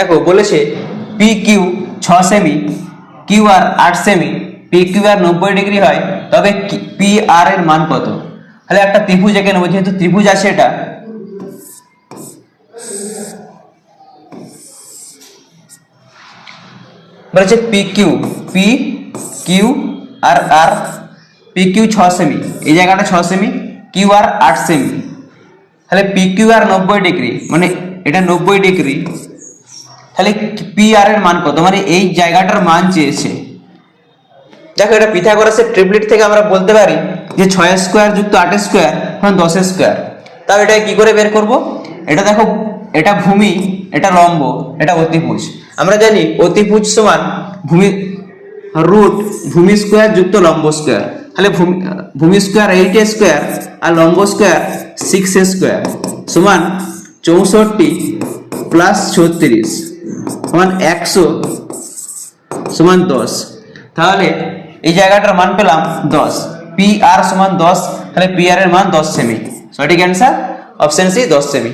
দেখো বলেছে P Q ছ সেমি কিউ আর আট সেমি পি কিউ আর নব্বই ডিগ্রি হয়, তবে পি আর এর মান কত? তাহলে একটা ত্রিভুজ এঁকে নেব, যেহেতু ত্রিভুজ আছে এটা। বলেছে P Q P Q R R P Q ছ সেমি এই জায়গাটা ছ সেমি কিউ আর আট সেমি তাহলে পি কিউ আর নব্বই ডিগ্রি মানে এটা নব্বই ডিগ্রি তাহলে পি আর এর মান কত? মানে এই জায়গাটার মান চেয়েছে। দেখো, এটা পিথাগোরাসের ট্রিপলেট থেকে আমরা বলতে পারি যে ছয় স্কোয়ার যুক্ত আট স্কোয়ার মানে দশ স্কোয়ার। তাও এটা কি করে বের করব? এটা দেখো, এটা ভূমি, এটা লম্ব, এটা অতিভুজ। আমরা জানি অতিভুজ সমান ভূমি, রুট ভূমি স্কোয়ার যুক্ত লম্ব স্কোয়ার। তাহলে ভূমি ভূমি স্কোয়ার এইট স্কোয়ার আর লম্ব স্কোয়ার সিক্স স্কোয়ার সমান চৌষট্টি প্লাস ছত্রিশ। সমান একশো, সমান দশ। তাহলে এই জায়গাটার মান পেলাম দশ। পি আর সমান দশ, তাহলে পি আর এর মান দশ সেমি সঠিক অ্যান্সার অপশন সি দশ সেমি